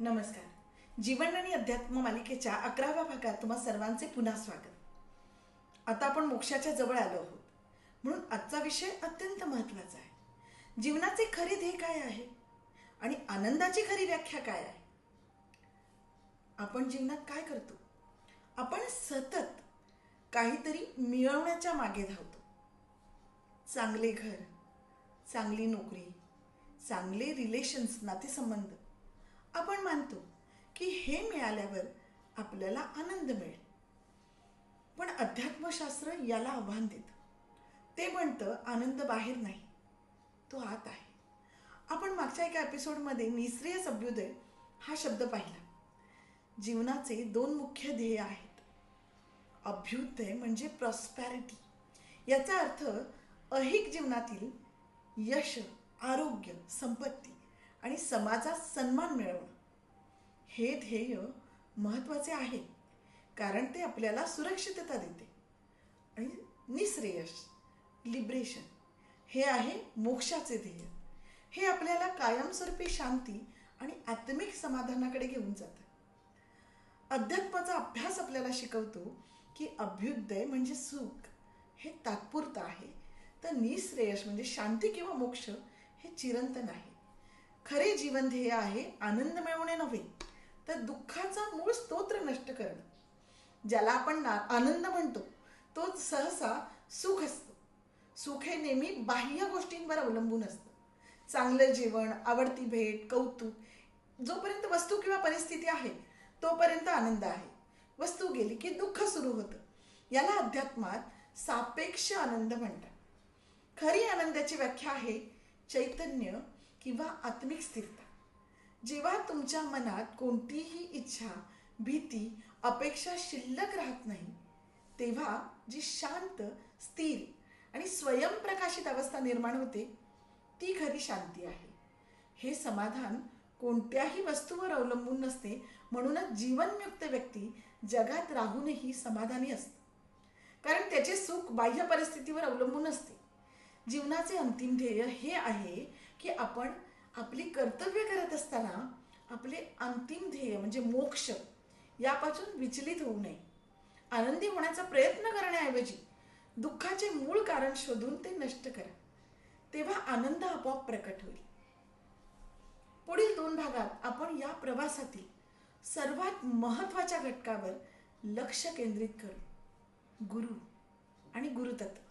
नमस्कार. जीवन आणि अध्यात्म मालिकेच्या अकराव्या भागात तुम्हा सर्वांचे पुन्हा स्वागत. आता आपण मोक्षाच्या जवळ आलो आहोत. म्हणून आजचा विषय अत्यंत महत्त्वाचा आहे. जीवनाचे खरे ध्येय काय आहे? आणि आनंदाची खरी व्याख्या काय आहे? आपण जीवनात काय करतो? आपण सतत काहीतरी मिळवण्याच्या मागे धावतो. चांगले घर चांगली नोकरी चांगले रिलेशन्स नातेसंबंध. आपण मानतो की हे मिळाल्यावर आपल्याला आनंद मिळेल. पण अध्यात्मशास्त्र याला आव्हान देतं. ते म्हणतं आनंद बाहेर नाही तो आत आहे. आपण मागच्या एका एपिसोडमध्ये निश्रिय सभ्युदय हा शब्द पाहिला. जीवनाचे दोन मुख्य ध्येय आहेत. अभ्युदय म्हणजे प्रॉस्पॅरिटी याचा अर्थ अहिक जीवनातील यश आरोग्य संपत्ती. आणि समाजात सन्मान मिळवणं. हे ध्येय महत्त्वाचे आहे कारण ते आपल्याला सुरक्षितता देते. आणि निश्रेयश लिब्रेशन हे आहे मोक्षाचे ध्येय. हे आपल्याला कायमस्वरूपी शांती आणि आत्मिक समाधानाकडे घेऊन जातं. अध्यात्माचा अभ्यास आपल्याला शिकवतो की अभ्युदय म्हणजे सुख हे तात्पुरतं आहे. तर निश्रेयश म्हणजे शांती किंवा मोक्ष हे चिरंतन आहे. खरे जीवन ध्येय आहे आनंद मिळवणे नव्हे तर दुःखाचा मूळ स्तोत्र नष्ट करणं. ज्याला आपण ना आनंद म्हणतो तो सहसा सुख असतो. सुख हे नेहमी बाह्य गोष्टींवर अवलंबून असतं. चांगलं जेवण आवडती भेट कौतुक जोपर्यंत वस्तू किंवा परिस्थिती आहे तोपर्यंत आनंद आहे. वस्तू गेली की दुःख सुरू होतं. याला अध्यात्मात सापेक्ष आनंद म्हणतात. खरी आनंदाची व्याख्या आहे चैतन्य किंवा आत्मिक स्थिरता. जेव्हा तुमच्या मनात कोणतीही इच्छा भीती अपेक्षा शिल्लक राहत नाही तेव्हा जी शांत स्थिर आणि स्वयंप्रकाशित अवस्था निर्माण होते ती खरी शांती आहे. हे समाधान कोणत्याही वस्तूवर अवलंबून नसते म्हणूनच जीवनमुक्त व्यक्ती जगात राहूनही समाधानी असते. कारण त्याचे सुख बाह्य परिस्थितीवर अवलंबून असते. जीवनाचे अंतिम ध्येय हे आहे की आपण आपली कर्तव्य करत असताना आपले अंतिम ध्येय म्हणजे मोक्ष यापासून विचलित होऊ नये. आनंदी होण्याचा प्रयत्न करण्याऐवजी दुःखाचे मूळ कारण शोधून ते नष्ट करा. तेव्हा आनंद आपोआप प्रकट होईल. पुढील दोन भागात आपण या प्रवासातील सर्वात महत्त्वाच्या घटकावर लक्ष केंद्रित करू. गुरु आणि गुरुतत्व